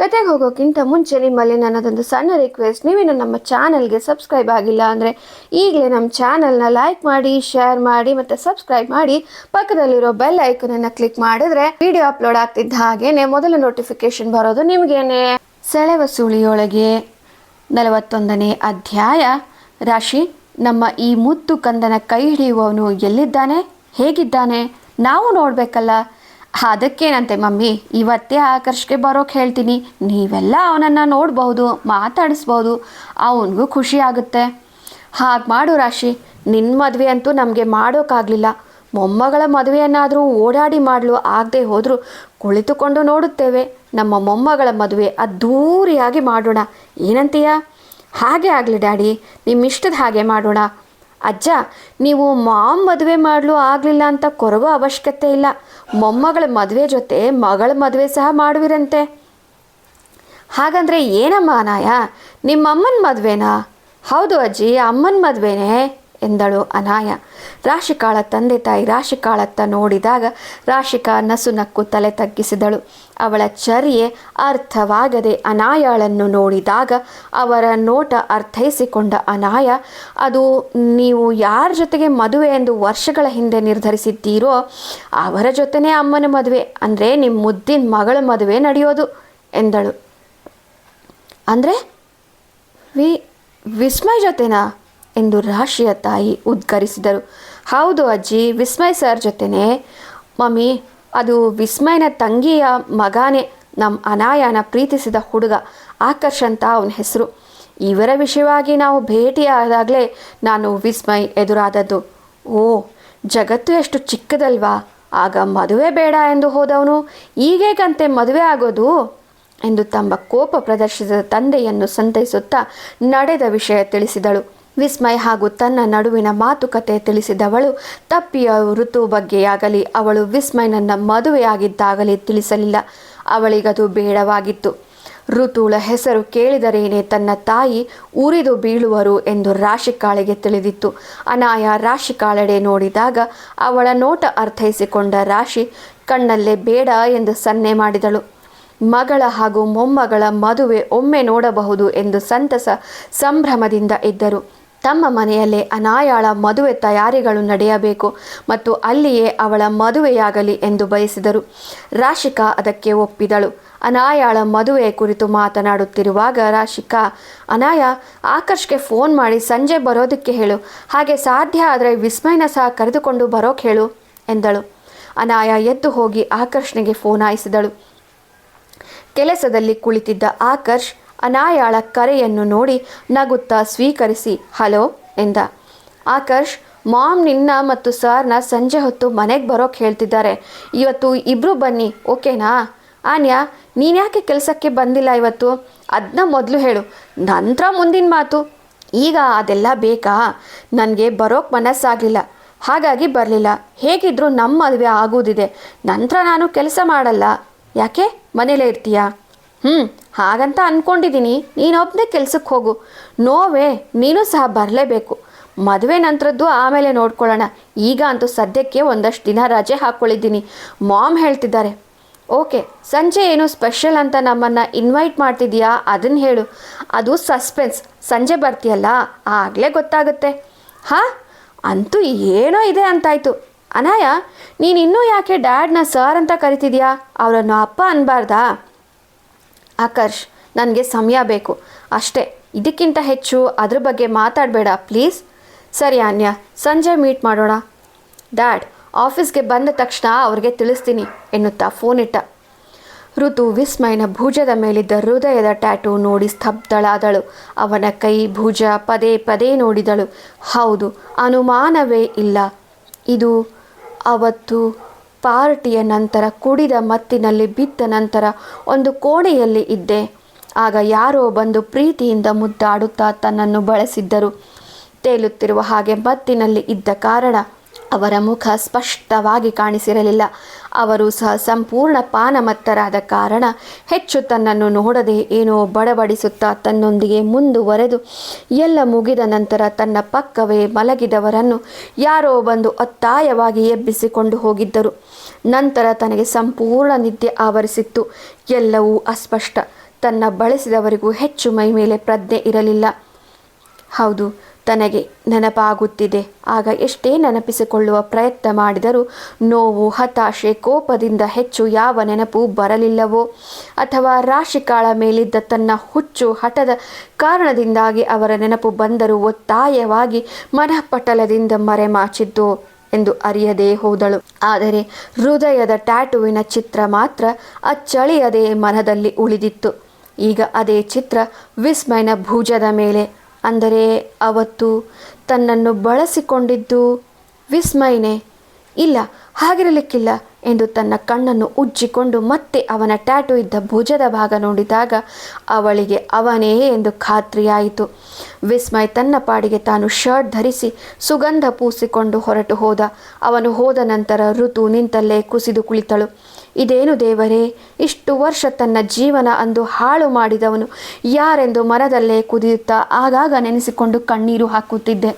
ಕತೆಗೆ ಹೋಗೋಕ್ಕಿಂತ ಮುಂಚೆ ನಿಮ್ಮಲ್ಲಿ ನನ್ನದೊಂದು ಸಣ್ಣ ರಿಕ್ವೆಸ್ಟ್ ನೀವೇನು ನಮ್ಮ ಚಾನಲ್ಗೆ ಸಬ್ಸ್ಕ್ರೈಬ್ ಆಗಿಲ್ಲ ಅಂದರೆ ಈಗಲೇ ನಮ್ಮ ಚಾನಲ್ನ ಲೈಕ್ ಮಾಡಿ ಶೇರ್ ಮಾಡಿ ಮತ್ತು ಸಬ್ಸ್ಕ್ರೈಬ್ ಮಾಡಿ ಪಕ್ಕದಲ್ಲಿರೋ ಬೆಲ್ ಐಕನನ್ನು ಕ್ಲಿಕ್ ಮಾಡಿದ್ರೆ ವಿಡಿಯೋ ಅಪ್ಲೋಡ್ ಆಗ್ತಿದ್ದ ಹಾಗೇನೆ ಮೊದಲ ನೋಟಿಫಿಕೇಶನ್ ಬರೋದು ನಿಮಗೇನೆ. ಸೆಳೆವ ಸುಳಿಯೊಳಗೆ ನಲವತ್ತೊಂದನೇ ಅಧ್ಯಾಯ. ರಾಶಿ, ನಮ್ಮ ಈ ಮುತ್ತು ಕಂದನ ಕೈ ಹಿಡಿಯುವವನು ಎಲ್ಲಿದ್ದಾನೆ? ಹೇಗಿದ್ದಾನೆ? ನಾವು ನೋಡಬೇಕಲ್ಲ. ಅದಕ್ಕೇನಂತೆ ಮಮ್ಮಿ? ಇವತ್ತೇ ಆಕರ್ಷ್ಗೆ ಬರೋಕೆ ಹೇಳ್ತೀನಿ. ನೀವೆಲ್ಲ ಅವನನ್ನು ನೋಡ್ಬೋದು ಮಾತಾಡಿಸ್ಬೋದು ಅವನಿಗೂ ಖುಷಿ ಆಗುತ್ತೆ. ಹಾಗೆ ಮಾಡು ರಾಶಿ. ನಿನ್ನ ಮದುವೆ ಅಂತೂ ನಮಗೆ ಮಾಡೋಕ್ಕಾಗಲಿಲ್ಲ ಮೊಮ್ಮಗಳ ಮದುವೆಯನ್ನಾದರೂ ಓಡಾಡಿ ಮಾಡಲು ಆಗದೆ ಹೋದರೂ ಕುಳಿತುಕೊಂಡು ನೋಡುತ್ತೇವೆ. ನಮ್ಮ ಮೊಮ್ಮಗಳ ಮದುವೆ ಅದ್ದೂರಿಯಾಗಿ ಮಾಡೋಣ. ಏನಂತೀಯ? ಹಾಗೆ ಆಗಲಿ ಡ್ಯಾಡಿ. ನಿಮ್ಮಿಷ್ಟದ ಹಾಗೆ ಮಾಡೋಣ. ಅಜ್ಜ, ನೀವು ಮಾಮ್ ಮದುವೆ ಮಾಡಲು ಆಗಲಿಲ್ಲ ಅಂತ ಕೊರಗೋ ಅವಶ್ಯಕತೆ ಇಲ್ಲ. ಮೊಮ್ಮಗಳ ಮದುವೆ ಜೊತೆ ಮಗಳ ಮದುವೆ ಸಹ ಮಾಡುವಿರಂತೆ. ಹಾಗಂದ್ರೆ ಏನಮ್ಮ ಅನಾಯ? ನಿಮ್ಮಮ್ಮನ ಮದುವೆನಾ? ಹೌದು ಅಜ್ಜಿ, ಅಮ್ಮನ ಮದುವೆನೇ. ಎಂದಳು ಅನಾಯ. ರಾಶಿಕಾಳ ತಂದೆ ತಾಯಿ ರಾಶಿಕಾಳತ್ತ ನೋಡಿದಾಗ ರಾಶಿಕಾ ನಸು ನಕ್ಕು ತಲೆ ತಗ್ಗಿಸಿದಳು. ಅವಳ ಚರ್ಯೆ ಅರ್ಥವಾಗದೆ ಅನಾಯಾಳನ್ನು ನೋಡಿದಾಗ ಅವರ ನೋಟ ಅರ್ಥೈಸಿಕೊಂಡ ಅನಾಯ, ಅದು ನೀವು ಯಾರ ಜೊತೆಗೆ ಮದುವೆ ಎಂದು ವರ್ಷಗಳ ಹಿಂದೆ ನಿರ್ಧರಿಸಿದ್ದೀರೋ ಅವರ ಜೊತೆನೇ ಅಮ್ಮನ ಮದುವೆ, ಅಂದರೆ ನಿಮ್ಮ ಮುದ್ದಿನ ಮಗಳ ಮದುವೆ ನಡೆಯೋದು, ಎಂದಳು. ಅಂದರೆ, ವಿ ವಿಸ್ಮಯ ಜೊತೆನಾ? ಎಂದು ರಾಶಿಯ ತಾಯಿ ಉದ್ಗರಿಸಿದರು. ಹೌದು ಅಜ್ಜಿ, ವಿಸ್ಮಯ್ ಸರ್ ಜೊತೆನೆ. ಮಮ್ಮಿ, ಅದು ವಿಸ್ಮಯನ ತಂಗಿಯ ಮಗನೇ ನಮ್ಮ ಅನಾಯನ ಪ್ರೀತಿಸಿದ ಹುಡುಗ ಆಕರ್ಷ್ ಅಂತ ಅವನ ಹೆಸರು. ಇವರ ವಿಷಯವಾಗಿ ನಾವು ಭೇಟಿಯಾದಾಗಲೇ ನಾನು ವಿಸ್ಮಯ್ ಎದುರಾದದ್ದು. ಓ, ಜಗತ್ತು ಎಷ್ಟು ಚಿಕ್ಕದಲ್ವಾ? ಆಗ ಮದುವೆ ಬೇಡ ಎಂದು ಹೋದವನು, ಈಗೇಗಂತೆ ಮದುವೆ ಆಗೋದು? ಎಂದು ತಮ್ಮ ಕೋಪ ಪ್ರದರ್ಶಿಸಿದ ತಂದೆಯನ್ನು ಸಂತೈಸುತ್ತಾ ನಡೆದ ವಿಷಯ ತಿಳಿಸಿದಳು. ವಿಸ್ಮಯ್ ಹಾಗೂ ತನ್ನ ನಡುವಿನ ಮಾತುಕತೆ ತಿಳಿಸಿದವಳು, ತಪ್ಪಿಯ ಋತು ಬಗ್ಗೆಯಾಗಲಿ ಅವಳು ವಿಸ್ಮಯನನ್ನ ಮದುವೆಯಾಗಿದ್ದಾಗಲಿ ತಿಳಿಸಲಿಲ್ಲ. ಅವಳಿಗದು ಬೇಡವಾಗಿತ್ತು. ಋತುಳ ಹೆಸರು ಕೇಳಿದರೇನೆ ತನ್ನ ತಾಯಿ ಉರಿದು ಬೀಳುವರು ಎಂದು ರಾಶಿಕಾಳಿಗೆ ತಿಳಿದಿತ್ತು. ಅನಾಯ ರಾಶಿಕಾಳೆಡೆ ನೋಡಿದಾಗ ಅವಳ ನೋಟ ಅರ್ಥೈಸಿಕೊಂಡ ರಾಶಿ, ಕಣ್ಣಲ್ಲೇ ಬೇಡ ಎಂದು ಸನ್ನೆ ಮಾಡಿದಳು. ಮಗಳ ಹಾಗೂ ಮೊಮ್ಮಗಳ ಮದುವೆ ಒಮ್ಮೆ ನೋಡಬಹುದು ಎಂದು ಸಂತಸ ಸಂಭ್ರಮದಿಂದ ಇದ್ದರು. ತಮ್ಮ ಮನೆಯಲ್ಲೇ ಅನಾಯಾಳ ಮದುವೆ ತಯಾರಿಗಳು ನಡೆಯಬೇಕು ಮತ್ತು ಅಲ್ಲಿಯೇ ಅವಳ ಮದುವೆಯಾಗಲಿ ಎಂದು ಬಯಸಿದರು. ರಾಶಿಕಾ ಅದಕ್ಕೆ ಒಪ್ಪಿದಳು. ಅನಾಯಾಳ ಮದುವೆ ಕುರಿತು ಮಾತನಾಡುತ್ತಿರುವಾಗ ರಾಶಿಕಾ, ಅನಾಯ, ಆಕರ್ಷ್ಗೆ ಫೋನ್ ಮಾಡಿ ಸಂಜೆ ಬರೋದಕ್ಕೆ ಹೇಳು. ಹಾಗೆ ಸಾಧ್ಯ ಆದರೆ ವಿಸ್ಮಯನ ಸಹ ಕರೆದುಕೊಂಡು ಬರೋಕೆ ಹೇಳು, ಎಂದಳು. ಅನಾಯ ಎದ್ದು ಹೋಗಿ ಆಕರ್ಷ್ನಿಗೆ ಫೋನ್ ಹಾಯಿಸಿದಳು. ಕೆಲಸದಲ್ಲಿ ಕುಳಿತಿದ್ದ ಆಕರ್ಷ್ ಅನಾಯಾಳ ಕರೆಯನ್ನು ನೋಡಿ ನಗುತ್ತಾ ಸ್ವೀಕರಿಸಿ, ಹಲೋ ಎಂದ. ಆಕರ್ಷ್, ಮಾಮ್ ನಿನ್ನ ಮತ್ತು ಸರ್ನ ಸಂಜೆ ಹೊತ್ತು ಮನೆಗೆ ಬರೋಕೆ ಹೇಳ್ತಿದ್ದಾರೆ. ಇವತ್ತು ಇಬ್ಬರು ಬನ್ನಿ, ಓಕೆನಾ? ಆನ್ಯಾ, ನೀನ್ಯಾಕೆ ಕೆಲಸಕ್ಕೆ ಬಂದಿಲ್ಲ ಇವತ್ತು? ಅದನ್ನ ಮೊದಲು ಹೇಳು, ನಂತರ ಮುಂದಿನ ಮಾತು. ಈಗ ಅದೆಲ್ಲ ಬೇಕಾ? ನನಗೆ ಬರೋಕ್ಕೆ ಮನಸ್ಸಾಗಲಿಲ್ಲ, ಹಾಗಾಗಿ ಬರಲಿಲ್ಲ. ಹೇಗಿದ್ರೂ ನಮ್ಮ ಮದುವೆ ಆಗೋದಿದೆ, ನಂತರ ನಾನು ಕೆಲಸ ಮಾಡಲ್ಲ. ಯಾಕೆ? ಮನೇಲೇ ಇರ್ತೀಯಾ? ಹ್ಞೂ ಹಾಗಂತ ಅಂದ್ಕೊಂಡಿದ್ದೀನಿ ನೀನೊಬ್ಬನೇ ಕೆಲ್ಸಕ್ಕೆ ಹೋಗು. ನೋವೇ, ನೀನು ಸಹ ಬರಲೇಬೇಕು. ಮದುವೆ ನಂತರದ್ದು ಆಮೇಲೆ ನೋಡ್ಕೊಳ್ಳೋಣ. ಈಗ ಅಂತೂ ಸದ್ಯಕ್ಕೆ ಒಂದಷ್ಟು ದಿನ ರಜೆ ಹಾಕ್ಕೊಳ್ಳಿದ್ದೀನಿ ಮಾಮ್ ಹೇಳ್ತಿದ್ದಾರೆ. ಓಕೆ, ಸಂಜೆ ಏನು ಸ್ಪೆಷಲ್ ಅಂತ ನಮ್ಮನ್ನು ಇನ್ವೈಟ್ ಮಾಡ್ತಿದ್ದೀಯಾ? ಅದನ್ನು ಹೇಳು. ಅದು ಸಸ್ಪೆನ್ಸ್. ಸಂಜೆ ಬರ್ತೀಯಲ್ಲ? ಆಗಲೇ ಗೊತ್ತಾಗುತ್ತೆ. ಹಾಂ, ಅಂತೂ ಏನೋ ಇದೆ ಅಂತಾಯ್ತು. ಅನಾಯ, ನೀನು ಇನ್ನೂ ಯಾಕೆ ಡ್ಯಾಡ್ನ ಸರ್ ಅಂತ ಕರಿತಿದ್ಯಾ? ಅವರನ್ನು ಅಪ್ಪ ಅನ್ಬಾರ್ದಾ? ಆಕರ್ಷ್, ನನಗೆ ಸಮಯ ಬೇಕು. ಅಷ್ಟೇ, ಇದಕ್ಕಿಂತ ಹೆಚ್ಚು ಅದ್ರ ಬಗ್ಗೆ ಮಾತಾಡಬೇಡ, ಪ್ಲೀಸ್. ಸರಿ, ಅನ್ಯ, ಸಂಜೆ ಮೀಟ್ ಮಾಡೋಣ. ಡ್ಯಾಡ್, ಆಫೀಸ್ಗೆ ಬಂದ ತಕ್ಷಣ ಅವ್ರಿಗೆ ತಿಳಿಸ್ತೀನಿ, ಎನ್ನುತ್ತಾ ಫೋನ್ ಇಟ್ಟ. ಋತು ವಿಸ್ಮಯನ ಭುಜದ ಮೇಲಿದ್ದ ಹೃದಯದ ಟ್ಯಾಟೂ ನೋಡಿ ಸ್ತಬ್ಧಳಾದಳು. ಅವನ ಕೈ ಭುಜ ಪದೇ ಪದೇ ನೋಡಿದಳು. ಹೌದು, ಅನುಮಾನವೇ ಇಲ್ಲ. ಇದು ಅವತ್ತು ಪಾರ್ಟಿಯ ನಂತರ ಕುಡಿದ ಮತ್ತಿನಲ್ಲಿ ಬಿದ್ದ ನಂತರ ಒಂದು ಕೋಣೆಯಲ್ಲಿ ಇದ್ದೆ. ಆಗ ಯಾರೋ ಬಂದು ಪ್ರೀತಿಯಿಂದ ಮುದ್ದಾಡುತ್ತಾ ತನ್ನನ್ನು ಬಳಸಿದ್ದರು. ತೇಲುತ್ತಿರುವ ಹಾಗೆ ಮತ್ತಿನಲ್ಲಿ ಇದ್ದ ಕಾರಣ ಅವರ ಮುಖ ಸ್ಪಷ್ಟವಾಗಿ ಕಾಣಿಸಿರಲಿಲ್ಲ. ಅವರು ಸಹ ಸಂಪೂರ್ಣ ಪಾನಮತ್ತರಾದ ಕಾರಣ ಹೆಚ್ಚು ತನ್ನನ್ನು ನೋಡದೆ ಏನೋ ಬಡಬಡಿಸುತ್ತಾ ತನ್ನೊಂದಿಗೆ ಮುಂದುವರೆದು ಎಲ್ಲ ಮುಗಿದ ನಂತರ ತನ್ನ ಪಕ್ಕವೇ ಮಲಗಿದವರನ್ನು ಯಾರೋ ಬಂದು ಒತ್ತಾಯವಾಗಿ ಎಬ್ಬಿಸಿಕೊಂಡು ಹೋಗಿದ್ದರು. ನಂತರ ತನಗೆ ಸಂಪೂರ್ಣ ನಿದ್ದೆ ಆವರಿಸಿತ್ತು. ಎಲ್ಲವೂ ಅಸ್ಪಷ್ಟ. ತನ್ನ ಬಳಸಿದವರಿಗೂ ಹೆಚ್ಚು ಮೈ ಮೇಲೆ ಪ್ರಜ್ಞೆ ಇರಲಿಲ್ಲ. ಹೌದು ತನಗೆ ನೆನಪಾಗುತ್ತಿದೆ. ಆಗ ಎಷ್ಟೇ ನೆನಪಿಸಿಕೊಳ್ಳುವ ಪ್ರಯತ್ನ ಮಾಡಿದರೂ ನೋವು, ಹತಾಶೆ, ಕೋಪದಿಂದ ಹೆಚ್ಚು ಯಾವ ನೆನಪು ಬರಲಿಲ್ಲವೋ ಅಥವಾ ರಾಶಿಕಾಳ ಮೇಲಿದ್ದ ತನ್ನ ಹುಚ್ಚು ಹಠದ ಕಾರಣದಿಂದಾಗಿ ಅವರ ನೆನಪು ಬಂದರೂ ಒತ್ತಾಯವಾಗಿ ಮನಃಪಟಲದಿಂದ ಮರೆಮಾಚಿದ್ದು ಎಂದು ಅರಿಯದೇ ಹೋದಳು. ಆದರೆ ಹೃದಯದ ಟ್ಯಾಟುವಿನ ಚಿತ್ರ ಮಾತ್ರ ಅಚ್ಚಳಿಯದೇ ಮನದಲ್ಲಿ ಉಳಿದಿತ್ತು. ಈಗ ಅದೇ ಚಿತ್ರ ವಿಸ್ಮಯನ ಭುಜದ ಮೇಲೆ ಅಂದರೆ ಅವತ್ತು ತನ್ನನ್ನು ಬಳಸಿಕೊಂಡಿದ್ದು ವಿಸ್ಮಯನೇ. ಇಲ್ಲ, ಹಾಗಿರಲಿಕ್ಕಿಲ್ಲ ಎಂದು ತನ್ನ ಕಣ್ಣನ್ನು ಉಜ್ಜಿಕೊಂಡು ಮತ್ತೆ ಅವನ ಟ್ಯಾಟು ಇದ್ದ ಭುಜದ ಭಾಗ ನೋಡಿದಾಗ ಅವಳಿಗೆ ಅವನೇ ಎಂದು ಖಾತ್ರಿಯಾಯಿತು. ವಿಸ್ಮಯ್ ತನ್ನ ಪಾಡಿಗೆ ತಾನು ಶರ್ಟ್ ಧರಿಸಿ ಸುಗಂಧ ಪೂಸಿಕೊಂಡು ಹೊರಟು ಹೋದ. ಅವನು ಹೋದ ನಂತರ ಋತು ನಿಂತಲ್ಲೇ ಕುಸಿದು ಕುಳಿತಳು. ಇದೇನು ದೇವರೇ, ಇಷ್ಟು ವರ್ಷ ತನ್ನ ಜೀವನ ಅಂದು ಹಾಳು ಮಾಡಿದವನು, ಯಾರೆಂದು ಮರದಲ್ಲೇ ಕುದಿಯುತ್ತಾ ಆಗಾಗ ನೆನೆಸಿಕೊಂಡು ಕಣ್ಣೀರು ಹಾಕುತ್ತಿದ್ದೆ.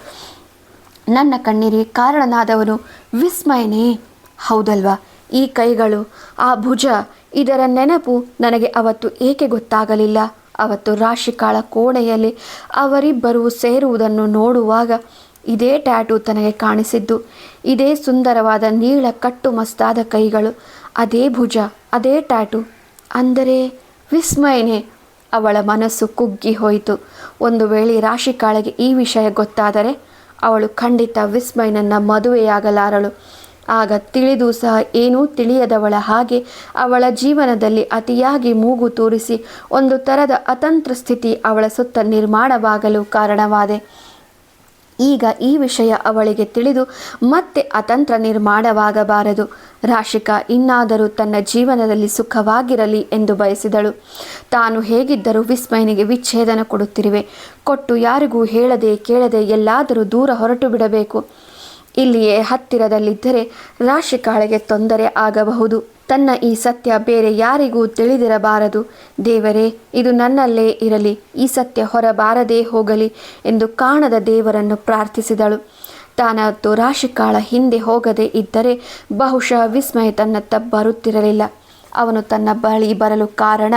ನನ್ನ ಕಣ್ಣೀರಿಗೆ ಕಾರಣನಾದವನು ವಿಸ್ಮಯನೇ. ಹೌದಲ್ವಾ? ಈ ಕೈಗಳು, ಆ ಭುಜ, ಇದರ ನೆನಪು ನನಗೆ ಅವತ್ತು ಏಕೆ ಗೊತ್ತಾಗಲಿಲ್ಲ. ಅವತ್ತು ರಾಶಿಕಾಳ ಕೋಣೆಯಲ್ಲಿ ಅವರಿಬ್ಬರು ಸೇರುವುದನ್ನು ನೋಡುವಾಗ ಇದೇ ಟ್ಯಾಟು ತನಗೆ ಕಾಣಿಸಿದ್ದು. ಇದೇ ಸುಂದರವಾದ ನೀಳ ಕಟ್ಟು ಮಸ್ತಾದ ಕೈಗಳು. ಅದೇ ಭುಜ, ಅದೇ ಟ್ಯಾಟು ಅಂದರೆ, ವಿಸ್ಮಯನೇ, ಅವಳ ಮನಸ್ಸು ಕುಗ್ಗಿ ಹೋಯಿತು. ಒಂದು ವೇಳೆ ರಾಶಿಕಾಳಿಗೆ ಈ ವಿಷಯ ಗೊತ್ತಾದರೆ, ಅವಳು ಖಂಡಿತ ವಿಸ್ಮಯನನ್ನ ಮದುವೆಯಾಗಲಾರಳು. ಆಗ ತಿಳಿದು ಸಹ ಏನೂ ತಿಳಿಯದವಳ ಹಾಗೆ ಅವಳ ಜೀವನದಲ್ಲಿ ಅತಿಯಾಗಿ ಮೂಗು ತೂರಿಸಿ ಒಂದು ಥರದ ಅತಂತ್ರ ಸ್ಥಿತಿ ಅವಳ ಸುತ್ತ ನಿರ್ಮಾಣವಾಗಲು ಕಾರಣವಾದೆ. ಈಗ ಈ ವಿಷಯ ಅವಳಿಗೆ ತಿಳಿದು ಮತ್ತೆ ಅತಂತ್ರ ನಿರ್ಮಾಣವಾಗಬಾರದು. ರಾಶಿಕಾ, ಇನ್ನಾದರೂ ತನ್ನ ಜೀವನದಲ್ಲಿ ಸುಖವಾಗಿರಲಿ ಎಂದು ಬಯಸಿದಳು. ತಾನು ಹೇಗಿದ್ದರೂ ವಿಸ್ಮಯನಿಗೆ ವಿಚ್ಛೇದನ ಕೊಡುತ್ತಿರುವೆ. ಕೊಟ್ಟು ಯಾರಿಗೂ ಹೇಳದೆ ಕೇಳದೆ ಎಲ್ಲಾದರೂ ದೂರ ಹೊರಟು ಬಿಡಬೇಕು. ಇಲ್ಲಿಯೇ ಹತ್ತಿರದಲ್ಲಿದ್ದರೆ ರಾಶಿಕಾಳಿಗೆ ತೊಂದರೆ ಆಗಬಹುದು. ತನ್ನ ಈ ಸತ್ಯ ಬೇರೆ ಯಾರಿಗೂ ತಿಳಿದಿರಬಾರದು. ದೇವರೇ, ಇದು ನನ್ನಲ್ಲೇ ಇರಲಿ, ಈ ಸತ್ಯ ಹೊರಬಾರದೇ ಹೋಗಲಿ ಎಂದು ಕಾಣದ ದೇವರನ್ನು ಪ್ರಾರ್ಥಿಸಿದಳು. ತಾನತ್ತು ರಾಶಿಕಾಳ ಹಿಂದೆ ಹೋಗದೆ ಇದ್ದರೆ ಬಹುಶಃ ವಿಸ್ಮಯ ತನ್ನತ್ತ ಬರುತ್ತಿರಲಿಲ್ಲ. ಅವನು ತನ್ನ ಬಳಿ ಬರಲು ಕಾರಣ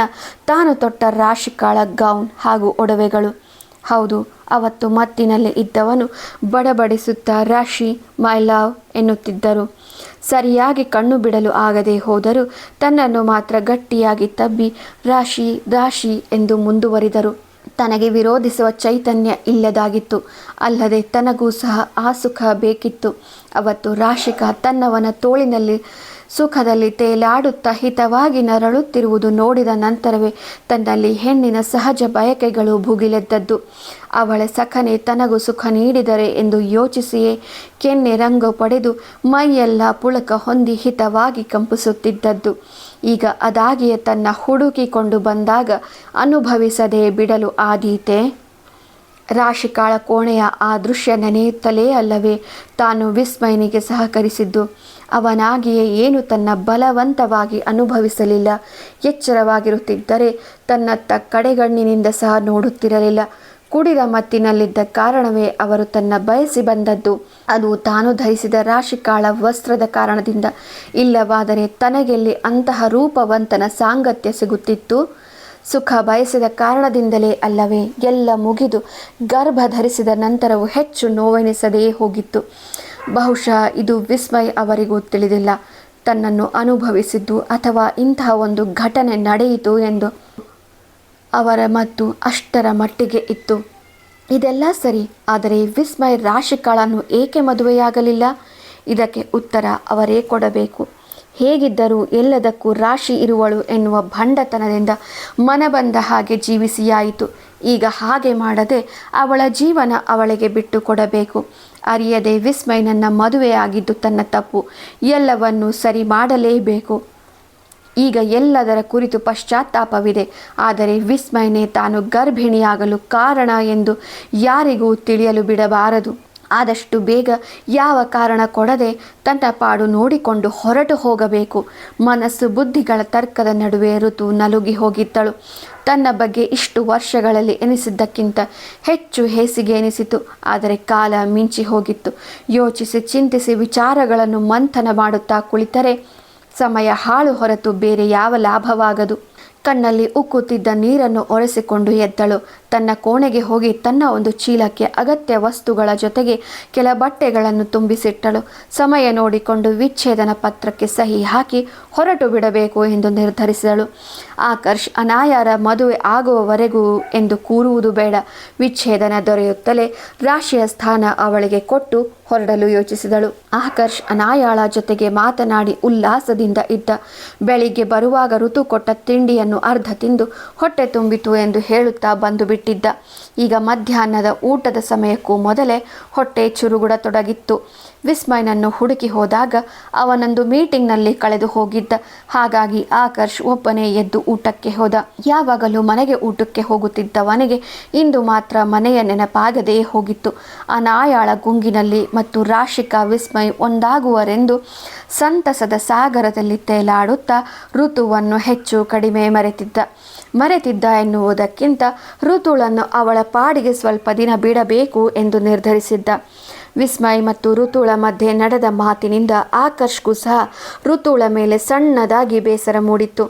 ತಾನು ತೊಟ್ಟ ರಾಶಿಕಾಳ ಗೌನ್ ಹಾಗೂ ಒಡವೆಗಳು. ಹೌದು, ಅವತ್ತು ಮತ್ತಿನಲ್ಲಿ ಇದ್ದವನು ಬಡಬಡಿಸುತ್ತಾ, ರಾಶಿ, ಮೈ ಲವ್ ಎನ್ನುತ್ತಿದ್ದರು. ಸರಿಯಾಗಿ ಕಣ್ಣು ಬಿಡಲು ಆಗದೆ ಹೋದರೂ ತನ್ನನ್ನು ಮಾತ್ರ ಗಟ್ಟಿಯಾಗಿ ತಬ್ಬಿ, ರಾಶಿ ರಾಶಿ ಎಂದು ಮುಂದುವರಿದರು. ತನಗೆ ವಿರೋಧಿಸುವ ಚೈತನ್ಯ ಇಲ್ಲದಾಗಿತ್ತು. ಅಲ್ಲದೆ ತನಗೂ ಸಹ ಆ ಸುಖ ಬೇಕಿತ್ತು. ಅವತ್ತು ರಾಶಿಕ ತನ್ನವನ ತೋಳಿನಲ್ಲಿ, ಸುಖದಲ್ಲಿ ತೇಲಾಡುತ್ತಾ ಹಿತವಾಗಿ ನರಳುತ್ತಿರುವುದು ನೋಡಿದ ನಂತರವೇ ತನ್ನಲ್ಲಿ ಹೆಣ್ಣಿನ ಸಹಜ ಬಯಕೆಗಳು ಭುಗಿಲೆದ್ದದ್ದು. ಅವಳ ಸಖನೆ ತನಗೂ ಸುಖ ನೀಡಿದರೆ ಎಂದು ಯೋಚಿಸಿಯೇ ಕೆನ್ನೆ ರಂಗು ಪಡೆದು ಮೈಯೆಲ್ಲ ಪುಳಕ ಹೊಂದಿ ಹಿತವಾಗಿ ಕಂಪಿಸುತ್ತಿದ್ದದ್ದು. ಈಗ ಅದಾಗಿಯೇ ತನ್ನ ಹುಡುಕಿಕೊಂಡು ಬಂದಾಗ ಅನುಭವಿಸದೆ ಬಿಡಲು ಆದೀತೆ. ರಾಶಿಕಾಳ ಕೋಣೆಯ ಆ ದೃಶ್ಯ ನೆನೆಯುತ್ತಲೇ ಅಲ್ಲವೇ, ತಾನು ವಿಸ್ಮಯನಿಗೆ ಸಹಕರಿಸಿದ್ದು. ಅವನಾಗಿಯೇ ಏನು ತನ್ನ ಬಲವಂತವಾಗಿ ಅನುಭವಿಸಲಿಲ್ಲ. ಎಚ್ಚರವಾಗಿರುತ್ತಿದ್ದರೆ ತನ್ನತ್ತ ಕಡೆಗಣ್ಣಿನಿಂದ ಸಹ ನೋಡುತ್ತಿರಲಿಲ್ಲ. ಕುಡಿದ ಮತ್ತಿನಲ್ಲಿದ್ದ ಕಾರಣವೇ ಅವರು ತನ್ನ ಬಯಸಿ ಬಂದದ್ದು. ಅದು ತಾನು ಧರಿಸಿದ ರಾಶಿಕಾಳ ವಸ್ತ್ರದ ಕಾರಣದಿಂದ. ಇಲ್ಲವಾದರೆ ತನಗೆಲ್ಲಿ ಅಂತಹ ರೂಪವಂತನ ಸಾಂಗತ್ಯ ಸಿಗುತ್ತಿತ್ತು? ಸುಖ ಬಯಸಿದ ಕಾರಣದಿಂದಲೇ ಅಲ್ಲವೇ, ಎಲ್ಲ ಮುಗಿದು ಗರ್ಭ ಧರಿಸಿದ ನಂತರವೂ ಹೆಚ್ಚು ನೋವೆನಿಸದೇ ಹೋಗಿತ್ತು. ಬಹುಶಃ ಇದು ವಿಸ್ಮಯ್ ಅವರಿಗೂ ತಿಳಿದಿಲ್ಲ. ತನ್ನನ್ನು ಅನುಭವಿಸಿದ್ದು ಅಥವಾ ಇಂತಹ ಒಂದು ಘಟನೆ ನಡೆಯಿತು ಎಂದು. ಅವರ ಮತ್ತು ಅಷ್ಟರ ಮಟ್ಟಿಗೆ ಇತ್ತು. ಇದೆಲ್ಲ ಸರಿ, ಆದರೆ ವಿಸ್ಮಯ್ ರಾಶಿಕಾಳನ್ನು ಏಕೆ ಮದುವೆಯಾಗಲಿಲ್ಲ? ಇದಕ್ಕೆ ಉತ್ತರ ಅವರೇ ಕೊಡಬೇಕು. ಹೇಗಿದ್ದರೂ ಎಲ್ಲದಕ್ಕೂ ರಾಶಿ ಇರುವಳು ಎನ್ನುವ ಭಂಡತನದಿಂದ ಮನ ಬಂದ ಹಾಗೆ ಜೀವಿಸಿಯಾಯಿತು. ಈಗ ಹಾಗೆ ಮಾಡದೆ ಅವಳ ಜೀವನ ಅವಳಿಗೆ ಬಿಟ್ಟು ಕೊಡಬೇಕು. ಅರಿಯದೆ ವಿಸ್ಮಯ್ ನನ್ನ ಮದುವೆಯಾಗಿದ್ದು ತನ್ನ ತಪ್ಪು ಎಲ್ಲವನ್ನೂ ಸರಿ ಮಾಡಲೇಬೇಕು. ಈಗ ಎಲ್ಲದರ ಕುರಿತು ಪಶ್ಚಾತ್ತಾಪವಿದೆ. ಆದರೆ ವಿಸ್ಮಯನೇ ತಾನು ಗರ್ಭಿಣಿಯಾಗಲು ಕಾರಣ ಎಂದು ಯಾರಿಗೂ ತಿಳಿಯಲು ಬಿಡಬಾರದು. ಆದಷ್ಟು ಬೇಗ ಯಾವ ಕಾರಣ ಕೊಡದೆ ತನ್ನ ಪಾಡು ನೋಡಿಕೊಂಡು ಹೊರಟು ಹೋಗಬೇಕು. ಮನಸ್ಸು ಬುದ್ಧಿಗಳ ತರ್ಕದ ನಡುವೆ ಋತು ನಲುಗಿ ಹೋಗಿದ್ದಳು. ತನ್ನ ಬಗ್ಗೆ ಇಷ್ಟು ವರ್ಷಗಳಲ್ಲಿ ಎನಿಸಿದ್ದಕ್ಕಿಂತ ಹೆಚ್ಚು ಹೇಸಿಗೆ ಎನಿಸಿತು. ಆದರೆ ಕಾಲ ಮಿಂಚಿ ಹೋಗಿತ್ತು. ಯೋಚಿಸಿ ಚಿಂತಿಸಿ ವಿಚಾರಗಳನ್ನು ಮಂಥನ ಮಾಡುತ್ತಾ ಕುಳಿತರೆ ಸಮಯ ಹಾಳು ಹೊರತು ಬೇರೆ ಯಾವ ಲಾಭವಾಗದು? ಕಣ್ಣಲ್ಲಿ ಉಕ್ಕುತ್ತಿದ್ದ ನೀರನ್ನು ಒರೆಸಿಕೊಂಡು ಎದ್ದಳು. ತನ್ನ ಕೋಣೆಗೆ ಹೋಗಿ ತನ್ನ ಒಂದು ಚೀಲಕ್ಕೆ ಅಗತ್ಯ ವಸ್ತುಗಳ ಜೊತೆಗೆ ಕೆಲ ಬಟ್ಟೆಗಳನ್ನು ತುಂಬಿಸಿಟ್ಟಳು. ಸಮಯ ನೋಡಿಕೊಂಡು ವಿಚ್ಛೇದನ ಪತ್ರಕ್ಕೆ ಸಹಿ ಹಾಕಿ ಹೊರಟು ಬಿಡಬೇಕು ಎಂದು ನಿರ್ಧರಿಸಿದಳು. ಆಕರ್ಷ್, ಅನಾಯಾರ ಮದುವೆ ಆಗುವವರೆಗೂ ಎಂದು ಕೂರುವುದು ಬೇಡ. ವಿಚ್ಛೇದನ ದೊರೆಯುತ್ತಲೇ ರಾಶಿಯ ಸ್ಥಾನ ಅವಳಿಗೆ ಕೊಟ್ಟು ಹೊರಡಲು ಯೋಚಿಸಿದಳು. ಆಕರ್ಷ್ ಅನಾಯಾಳ ಜೊತೆಗೆ ಮಾತನಾಡಿ ಉಲ್ಲಾಸದಿಂದ ಇದ್ದ. ಬೆಳಿಗ್ಗೆ ಬರುವಾಗ ಋತು ಕೊಟ್ಟ ತಿಂಡಿಯನ್ನು ಅರ್ಧ ತಿಂದು ಹೊಟ್ಟೆ ತುಂಬಿತು ಎಂದು ಹೇಳುತ್ತಾ ಬಂದು ಬಿಟ್ಟಿದ್ದ. ಈಗ ಮಧ್ಯಾಹ್ನದ ಊಟದ ಸಮಯಕ್ಕೂ ಮೊದಲೇ ಹೊಟ್ಟೆ ಚುರುಗುಡತೊಡಗಿತ್ತು. ವಿಸ್ಮಯನನ್ನು ಹುಡುಕಿ ಹೋದಾಗ ಅವನೊಂದು ಮೀಟಿಂಗ್ನಲ್ಲಿ ಕಳೆದು ಹೋಗಿದ್ದ. ಹಾಗಾಗಿ ಆಕರ್ಷ್ ಒಬ್ಬನೇ ಎದ್ದು ಊಟಕ್ಕೆ ಹೋದ. ಯಾವಾಗಲೂ ಮನೆಗೆ ಊಟಕ್ಕೆ ಹೋಗುತ್ತಿದ್ದವನಿಗೆ ಇಂದು ಮಾತ್ರ ಮನೆಯ ನೆನಪಾಗದೇ ಹೋಗಿತ್ತು. ಆ ನಾಯಾಳ ಗುಂಗಿನಲ್ಲಿ ಮತ್ತು ರಾಶಿಕಾ ವಿಸ್ಮಯ್ ಒಂದಾಗುವರೆಂದು ಸಂತಸದ ಸಾಗರದಲ್ಲಿ ತೇಲಾಡುತ್ತಾ ಋತುವನ್ನು ಹೆಚ್ಚು ಕಡಿಮೆ ಮರೆತಿದ್ದ. ಮರೆತಿದ್ದ ಎನ್ನುವುದಕ್ಕಿಂತ ಋತುಳನ್ನು ಅವಳ ಪಾಡಿಗೆ ಸ್ವಲ್ಪ ದಿನ ಬಿಡಬೇಕು ಎಂದು ನಿರ್ಧರಿಸಿದ್ದ. ವಿಸ್ಮಯ್ ಮತ್ತು ಋತುಳ ಮಧ್ಯೆ ನಡೆದ ಮಾತಿನಿಂದ ಆಕರ್ಷ್ಗೂ ಸಹ ಋತುಳ ಮೇಲೆ ಸಣ್ಣದಾಗಿ ಬೇಸರ ಮೂಡಿತ್ತು.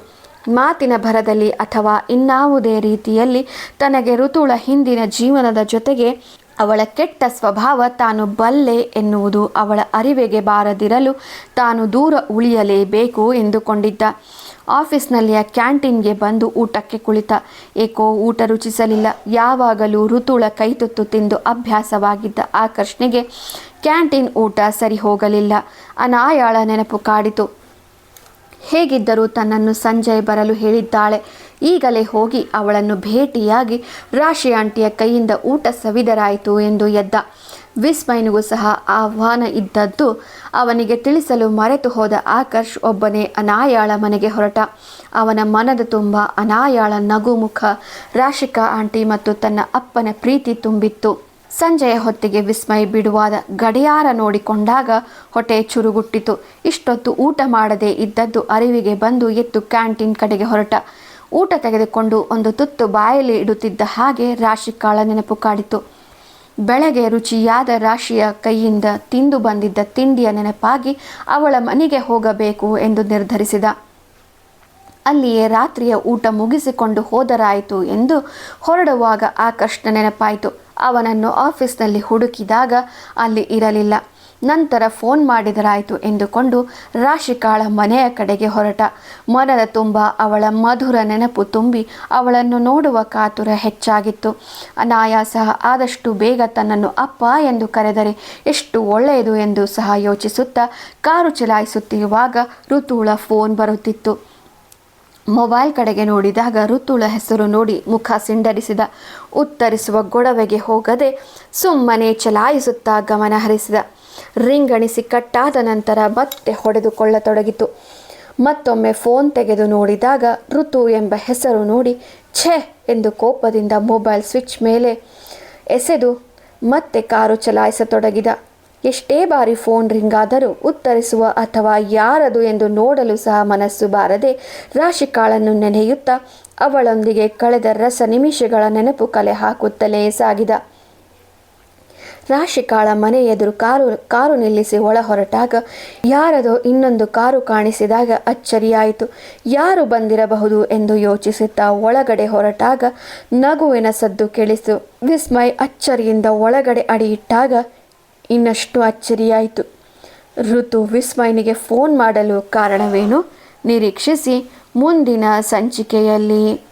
ಮಾತಿನ ಭರದಲ್ಲಿ ಅಥವಾ ಇನ್ನಾವುದೇ ರೀತಿಯಲ್ಲಿ ತನಗೆ ಋತುಳ ಹಿಂದಿನ ಜೀವನದ ಜೊತೆಗೆ ಅವಳ ಕೆಟ್ಟ ಸ್ವಭಾವ ತಾನು ಬಲ್ಲೆ ಎನ್ನುವುದು ಅವಳ ಅರಿವಿಗೆ ಬಾರದಿರಲು ತಾನು ದೂರ ಉಳಿಯಲೇಬೇಕು ಎಂದುಕೊಂಡಿದ್ದ. ಆಫೀಸ್ನಲ್ಲಿಯ ಕ್ಯಾಂಟೀನ್ಗೆ ಬಂದು ಊಟಕ್ಕೆ ಕುಳಿತ. ಏಕೋ, ಊಟ ರುಚಿಸಲಿಲ್ಲ. ಯಾವಾಗಲೂ ಋತುಳ ಕೈತುತ್ತು ತಿಂದು ಅಭ್ಯಾಸವಾಗಿದ್ದ ಆಕರ್ಷಣೆಗೆ ಕ್ಯಾಂಟೀನ್ ಊಟ ಸರಿ ಹೋಗಲಿಲ್ಲ. ಅನಾಯಾಳ ನೆನಪು ಕಾಡಿತು. ಹೇಗಿದ್ದರೂ ತನ್ನನ್ನು ಸಂಜಯ್ ಬರಲು ಹೇಳಿದ್ದಾಳೆ. ಈಗಲೇ ಹೋಗಿ ಅವಳನ್ನು ಭೇಟಿಯಾಗಿ ರಾಶಿ ಆಂಟಿಯ ಕೈಯಿಂದ ಊಟ ಸವಿದರಾಯಿತು ಎಂದು ಎದ್ದ. ವಿಸ್ಮಯನಿಗೂ ಸಹ ಆಹ್ವಾನ ಇದ್ದದ್ದು ಅವನಿಗೆ ತಿಳಿಸಲು ಮರೆತು ಹೋದ ಆಕರ್ಷ್ ಒಬ್ಬನೇ ಅನಾಯಾಳ ಮನೆಗೆ ಹೊರಟ. ಅವನ ಮನದ ತುಂಬ ಅನಾಯಾಳ ನಗುಮುಖ ರಾಶಿಕಾ ಆಂಟಿ ಮತ್ತು ತನ್ನ ಅಪ್ಪನ ಪ್ರೀತಿ ತುಂಬಿತ್ತು. ಸಂಜೆಯ ಹೊತ್ತಿಗೆ ವಿಸ್ಮಯ ಬಿಡುವಾದ ಗಡಿಯಾರ ನೋಡಿಕೊಂಡಾಗ ಹೊಟ್ಟೆ ಚುರುಗುಟ್ಟಿತು. ಇಷ್ಟೊತ್ತು ಊಟ ಮಾಡದೆ ಇದ್ದದ್ದು ಅರಿವಿಗೆ ಬಂದು ಎತ್ತು ಕ್ಯಾಂಟೀನ್ ಕಡೆಗೆ ಹೊರಟ. ಊಟ ತೆಗೆದುಕೊಂಡು ಒಂದು ತುತ್ತು ಬಾಯಲ್ಲಿ ಇಡುತ್ತಿದ್ದ ಹಾಗೆ ರಾಶಿಕಾಳ ನೆನಪು ಕಾಡಿತು. ಬೆಳಗ್ಗೆ ರುಚಿಯಾದ ರಾಶಿಯ ಕೈಯಿಂದ ತಿಂದು ಬಂದಿದ್ದ ತಿಂಡಿಯ ನೆನಪಾಗಿ ಅವಳ ಮನೆಗೆ ಹೋಗಬೇಕು ಎಂದು ನಿರ್ಧರಿಸಿದ. ಅಲ್ಲಿಯೇ ರಾತ್ರಿಯ ಊಟ ಮುಗಿಸಿಕೊಂಡು ಹೋದರಾಯಿತು ಎಂದು ಹೊರಡುವಾಗ ಆಕರ್ಷಣ ನೆನಪಾಯಿತು. ಅವನನ್ನು ಆಫೀಸ್ನಲ್ಲಿ ಹುಡುಕಿದಾಗ ಅಲ್ಲಿ ಇರಲಿಲ್ಲ. ನಂತರ ಫೋನ್ ಮಾಡಿದರಾಯಿತು ಎಂದುಕೊಂಡು ರಾಶಿಕಾಳ ಮನೆಯ ಕಡೆಗೆ ಹೊರಟ. ಮನದ ತುಂಬ ಅವಳ ಮಧುರ ನೆನಪು ತುಂಬಿ ಅವಳನ್ನು ನೋಡುವ ಕಾತುರ ಹೆಚ್ಚಾಗಿತ್ತು. ಅನಾಯಾಸ ಆದಷ್ಟು ಬೇಗ ತನ್ನನ್ನು ಅಪ್ಪ ಎಂದು ಕರೆದರೆ ಎಷ್ಟು ಒಳ್ಳೆಯದು ಎಂದು ಸಹ ಯೋಚಿಸುತ್ತಾ ಕಾರು ಚಲಾಯಿಸುತ್ತಿರುವಾಗ ಋತುಳ ಫೋನ್ ಬರುತ್ತಿತ್ತು. ಮೊಬೈಲ್ ಕಡೆಗೆ ನೋಡಿದಾಗ ಋತುಳ ಹೆಸರು ನೋಡಿ ಮುಖ ಸಿಂಡರಿಸಿದ. ಉತ್ತರಿಸುವ ಗೊಡವೆಗೆ ಹೋಗದೆ ಸುಮ್ಮನೆ ಚಲಾಯಿಸುತ್ತಾ ಗಮನ ಹರಿಸಿದ ರಿಂಗಣಿಸಿ ಕಟ್ಟಾದ ನಂತರ ಮತ್ತೆ ಹೊಡೆದುಕೊಳ್ಳತೊಡಗಿತು. ಮತ್ತೊಮ್ಮೆ ಫೋನ್ ತೆಗೆದು ನೋಡಿದಾಗ ಋತು ಎಂಬ ಹೆಸರು ನೋಡಿ, ಛೆ ಎಂದು ಕೋಪದಿಂದ ಮೊಬೈಲ್ ಸ್ವಿಚ್ ಮೇಲೆ ಎಸೆದು ಮತ್ತೆ ಕಾರು ಚಲಾಯಿಸತೊಡಗಿದ. ಎಷ್ಟೇ ಬಾರಿ ಫೋನ್ ರಿಂಗ್ ಆದರೂ ಉತ್ತರಿಸುವ ಅಥವಾ ಯಾರದು ಎಂದು ನೋಡಲು ಸಹ ಮನಸ್ಸು ಬಾರದೆ ರಾಶಿಕಾಳನ್ನು ನೆನೆಯುತ್ತಾ ಅವಳೊಂದಿಗೆ ಕಳೆದ ರಸ ನಿಮಿಷಗಳ ನೆನಪು ಕಲೆ ಹಾಕುತ್ತಲೇ ಸಾಗಿದ. ರಾಶಿಕಾಳ ಮನೆ ಎದುರು ಕಾರು ಕಾರು ನಿಲ್ಲಿಸಿ ಒಳ ಹೊರಟಾಗ ಯಾರದೋ ಇನ್ನೊಂದು ಕಾರು ಕಾಣಿಸಿದಾಗ ಅಚ್ಚರಿಯಾಯಿತು. ಯಾರು ಬಂದಿರಬಹುದು ಎಂದು ಯೋಚಿಸುತ್ತಾ ಒಳಗಡೆ ಹೊರಟಾಗ ನಗುವಿನ ಸದ್ದು ಕೇಳಿಸು. ವಿಸ್ಮಯ್ ಅಚ್ಚರಿಯಿಂದ ಒಳಗಡೆ ಅಡಿಯಿಟ್ಟಾಗ ಇನ್ನಷ್ಟು ಅಚ್ಚರಿಯಾಯಿತು. ಋತು ವಿಸ್ಮಯನಿಗೆ ಫೋನ್ ಮಾಡಲು ಕಾರಣವೇನು? ನಿರೀಕ್ಷಿಸಿ ಮುಂದಿನ ಸಂಚಿಕೆಯಲ್ಲಿ